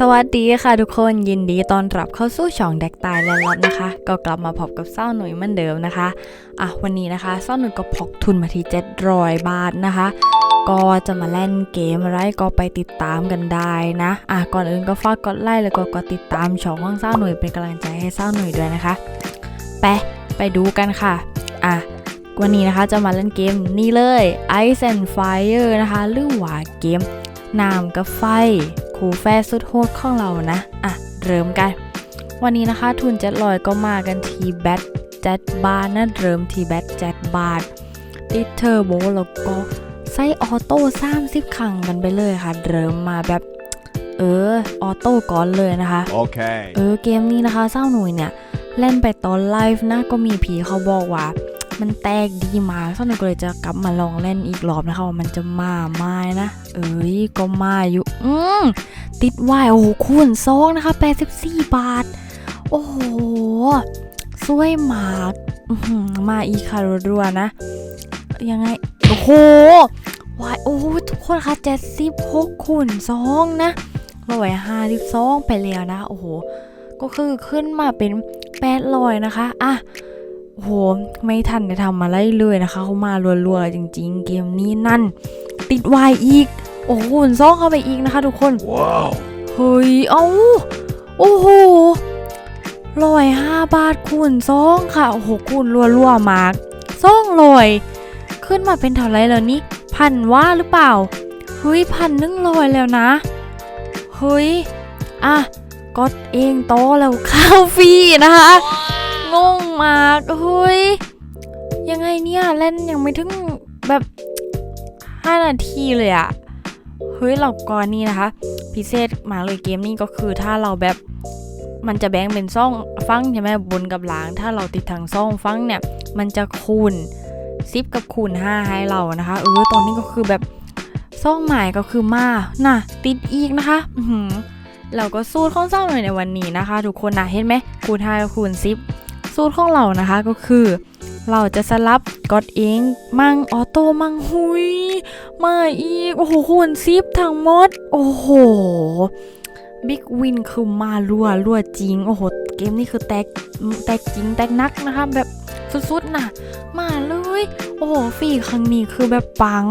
สวัสดีค่ะทุกคนยินดีต้อนรับเข้าสู่ช่องแดกตายและล็อตนะคะ ก็กลับมาพบกับเศร้าหนุ่ยเหมือนเดิมนะคะอะวันนี้นะคะเศร้าหนุ่ยก็พกทุนมาที่700บาทนะคะ ก็จะมาเล่นเกมอะไรก็ไปติดตามกันได้นะอะก่อนอื่นก็ฝากกดไลค์แล้วก็กดติดตามช่องของเศร้าหนุ่ยเป็นกำลังใจให้เศร้าหนุ่ยด้วยนะคะไปไปดูกันค่ะอะวันนี้นะคะจะมาเล่นเกมนี่เลย Ice and Fire นะคะหรือว่าเกมน้ำกับไฟ ครูแฟสุดโหดของเรานะ อะ เริ่มกัน วันนี้นะคะทุนเจ็ดลอยก็มากันทีแบตเจ็ดบาทนะเริ่มทีแบตเจ็ดบาทติดเทอร์โบแล้วก็ใส่ออโต้30ครั้งกันไปเลยค่ะ เริ่มมาแบบ เออออโต้ก่อนเลยนะคะ Okay. เออเกมนี้นะคะเศร้าหนุ่ยเนี่ยเล่นไปตอนไลฟ์นะก็มีผีเขาบอกว่า มันแตกดีมากเศร้าหนุ่ยก็เลยจะกลับมาลองเล่นอีกรอบนะคะว่ามันจะมาไหม้นะ เอ้ยก็มาอยู่ อืมติดไวายโอ้โหคูณซองนะคะ 84 บาท โอ้โหสวยมากมาอีกค่ะรัวๆนะ ยังไง โอ้โหวายโอ้โหทุกคนค่ะ76คูณซองนะร้อยห้าสิบสองไปแล้วนะ โอ้โห ก็คือขึ้นมาเป็นแปดลอยนะคะ อะ โอ้โหไม่ทันได้ทำอะไรเลยนะคะ เขามารัวๆจริง ๆ เกมนี้นั่น ติดวายอีก โอ้โหคูณซองเข้าไปอีกนะคะ ทุกคน Wow. เฮ้ย เอาโอ้โหร้อยห้าบาทคูณซองค่ะ โอ้โหคูณรัวๆมากซองลอย ขึ้นมาเป็นเท่าไรแล้วนี่พันว่าหรือเปล่า เฮ้ยพันหนึ่งร้อยแล้วนะ เฮ้ย อะกดเองโตะแล้วข้าวฟรีนะคะ งงมากเฮ้ยยังไงเนี่ยเล่นยังไม่ถึงแบบ5นาทีเลยอะเฮ้ยเราก่อนนี้นะคะ พิเศษมาเลยเกมนี้ก็คือถ้าเราแบบมันจะแบ่งเป็นซ่องฟังใช่ไหมบนกับหลังถ้าเราติดทางซ่องฟังเนี่ย มันจะคูณซิปกับคูณ5ให้เรานะคะเออตอนนี้ก็คือแบบซ่องใหม่ก็คือมาน่ะติดอีกนะคะอืเราก็สูตรของซ่องหน่อยในวันนี้นะคะ ทุกคนนะเห็นไหมคูณ5กับคูณ10 สูตรของเรานะคะก็คือ เราจะสลับกดเองมั่งออโต้มั่งหุยมาอีก โอ้โหคูณซิปทั้งหมด โอ้โหบิ๊กวินคือมารัวรัวจริง โอ้โห เกมนี้คือแตกแตกจริง แตกนักนะคะ แบบสุดๆนะมาเลย โอ้โหฟีครั้งนี้คือแบบปัง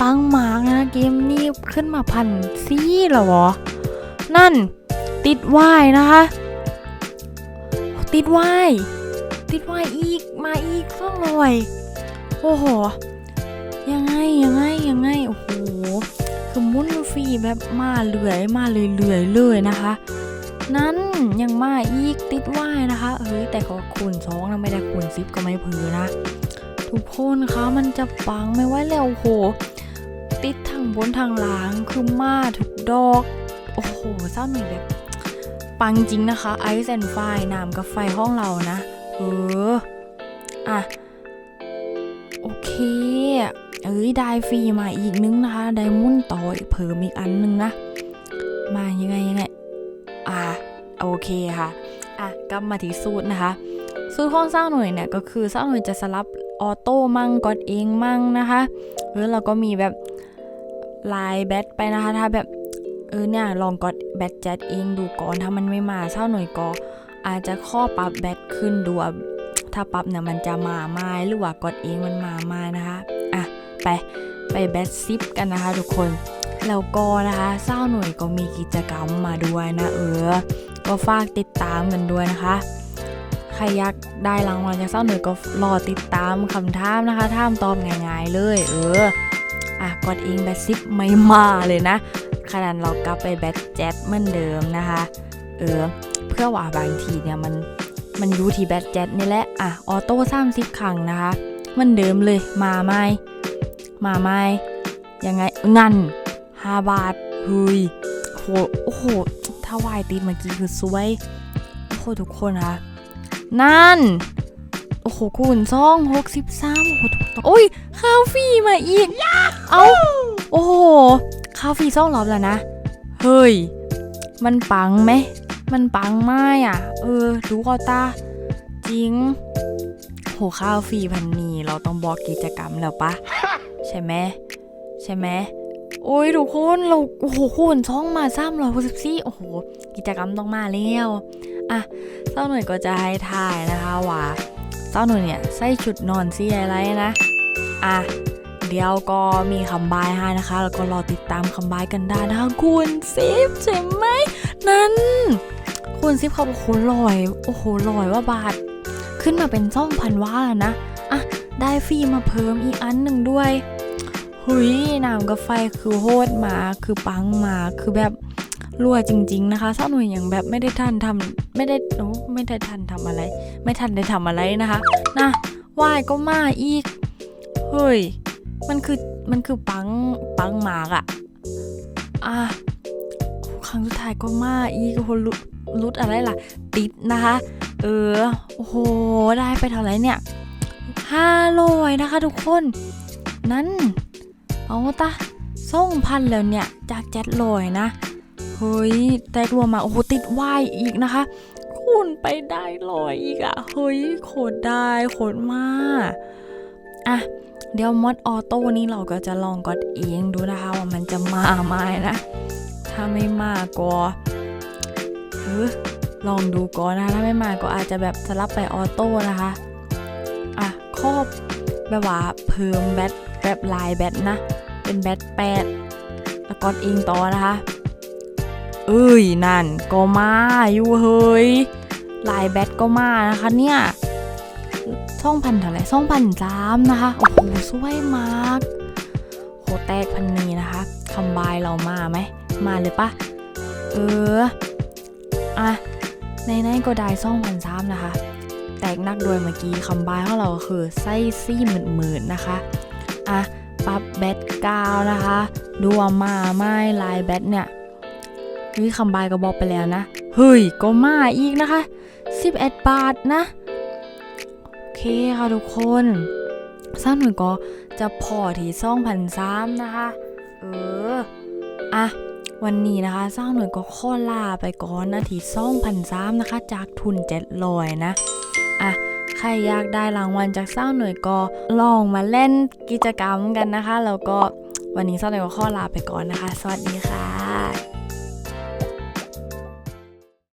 ปังมากนะ เกมนี้ขึ้นมาพันซี่หรอวะนั่นติดวายนะคะ ติดวายติดวายอีกมาอีกสองรอยโอ้โห ยังไงยังไงยังไงโอ้โหคือมุนฟรีแบบมาเลื่อยมาเรื่อยๆเลยนะคะ นั้นยังมาอีกติดวายนะคะเฮ้ยแต่ก็คูณสองนะไม่ได้คูณซิปก็ไม่เพือนะ ทุกคนคะมันจะปังไม่ไหวแล้วโอ้โห ติดทางบนทางหลังคือมาทุกดอก โอ้โหเศร้าหน่อยแบบ ปังจริงนะคะไอซ์แอนไฟน้ำกับไฟห้องเรานะ เออ อะ โอเค เอ้ย ได้ฟรีมาอีกนึงนะคะ ได้มุ่นต่อยเพิ่มอีกอันนึงนะ มายังไงยังไง อะ โอเคค่ะ อะ กลับมาที่สูตรนะคะสูตรของสร้างหน่วยเนี่ยก็คือสร้างหน่วยจะสลับออโต้มั่งกดเองมั่งนะคะเออเราก็มีแบบลายแบตไปนะคะ ถ้าแบบ เออเนี่ยลองกดแบตแจ็ตเองดูก่อนถ้ามันไม่มาเศร้าหน่วยก็อาจจะข้อปรับแบตขึ้นดูว่าถ้าปรับเนี่ยมันจะมาไม้หรือว่ากดเองมันมาไม้นะคะอะไปไปแบทซิปกันนะคะ ทุกคนแล้วก็นะคะเศร้าหน่วยก็มีกิจกรรมมาด้วยนะเออ ก็ฝากติดตามกันด้วยนะคะใครอยากได้รางวัลจากเศร้าหน่วยก็รอติดตามคำถามนะคะถามตอบง่ายๆเลย เอออะกดเองแบทซิปไม่มาเลยนะ ขนาดเรากลับไปแบทแจ็ตเหมือนเดิมนะคะ เออ เพื่อว่าบางทีเนี่ยมันมันอยู่ที่แบทแจ็ตนี่แหละ อะ ออโต้30ครั้งนะคะเหมือนเดิมเลยมาไหมมาไหมยังไงนั่นห้าบาทเฮ้ยโหโอ้โห ถ้าวายติดเมื่อกี้คือสวย โอ้โห ทุกคนคะนั่น โอ้โหคูณซ่องหกสิบสามโอ้โหถูกต้องโอ้ยข้าวฟรีมาอีก เอาโอ้โห ข้าวฟรีซ่องรอบแล้วนะ เฮ้ย มันปังไหม มันปังไหมอะ เออ ดูกอตา จริง โหข้าวฟรีพันนีเราต้องบอกกิจกรรมแล้วปะ ใช่ไหม ใช่ไหม โอ้ยทุกคนเรา โอ้โหคูณช่องมาซ้ำร้อยหกสิบสี่โอ้โห กิจกรรมต้องมาแล้วอะเจ้าหน่วยก็จะให้ถ่ายนะคะว่าเจ้าหน่วยเนี่ยใส่ชุดนอนสีอะไรนะ อะ เดียวก็มีคำบายให้นะคะ แล้วก็รอติดตามคำบายกันได้นะคะคุณซิฟใช่ไหม นั่นคุณซิฟเขาบอกโอ้โหลอย โอ้โหลอยว่าบาท ขึ้นมาเป็นซ่องพันว่าแล้วนะ อะ ได้ฟรีมาเพิ่มอีกอันหนึ่งด้วยหุยน้ำกับไฟคือโหดมาคือปังมาคือแบบรั่วจริง ๆ นะคะเศร้าหน่วยอย่างแบบไม่ได้ทันทำไม่ได้โอ้ไม่ได้ทันทำอะไร ไม่ทันได้ทำอะไรนะคะนะวายก็มาอีก เฮ้ย มันคือมันคือปังปังมากอะอะครั้งสุดท้ายก็มาอีกโอ้โหลุดอะไรล่ะ ติดนะคะ เออโอ้โหได้ไปเท่าไหร่เนี่ยห้าร้อยนะคะทุกคน นั่น เอาตะส่งพันแล้วเนี่ย จากเจ็ดลอยนะ เฮ้ย แตกรวมมา โอ้โห ติดวายอีกนะคะคุณไปได้ลอยอีกอะเฮ้ย โคตรได้ โคตรมาก อะ เดี๋ยวมอดออโต้นี้เราก็จะลองกดเองดูนะคะว่ามันจะมาไหมนะ ถ้าไม่มาก็เออลองดูก่อนนะคะ ถ้าไม่มาก็อาจจะแบบสลับไปออโต้นะคะ อะครอบแบบว่าเพิ่มแบตแบบลายแบตนะ เป็นแบตแปดแล้วก็อิงต่อนะคะ เอ้ยนั่นก็มาอยู่เฮ้ยลายแบตก็มานะคะเนี่ย ช่องพันเท่าไรช่องพันสามนะคะ โอ้โหสวยมากโหแตกพันนี้นะคะคำบายเรามาไหม มาเลยปะเออ อะ ในนั้นก็ได้ช่องพันสามนะคะ แตกนักโดยเมื่อกี้คำบายของเราคือไส้ซี่หมื่นๆนะคะ อะ ปับแบตกาวนะคะดูว่ามาไม่ลายแบตเนี่ยนี่คำบายก็บอกไปแล้วนะ เฮ้ย ก็มาอีกนะคะ11บาทนะ เคค่ะทุกคนสร้างหน่วยก็จะพอที่ซ่องพันซ้ำนะคะ เออ อะ วันนี้นะคะสร้างหน่วยก็ข้อลาไปก่อนนะที่ซ่องพันซ้ำนะคะ จากทุนเจ็ดลอยนะ อะ ใครอยากได้รางวัลจากเศร้าหน่วยก็ลองมาเล่นกิจกรรมกันนะคะ แล้วก็วันนี้เศร้าหน่วยก็ข้อลาไปก่อนนะคะ สวัสดีค่ะ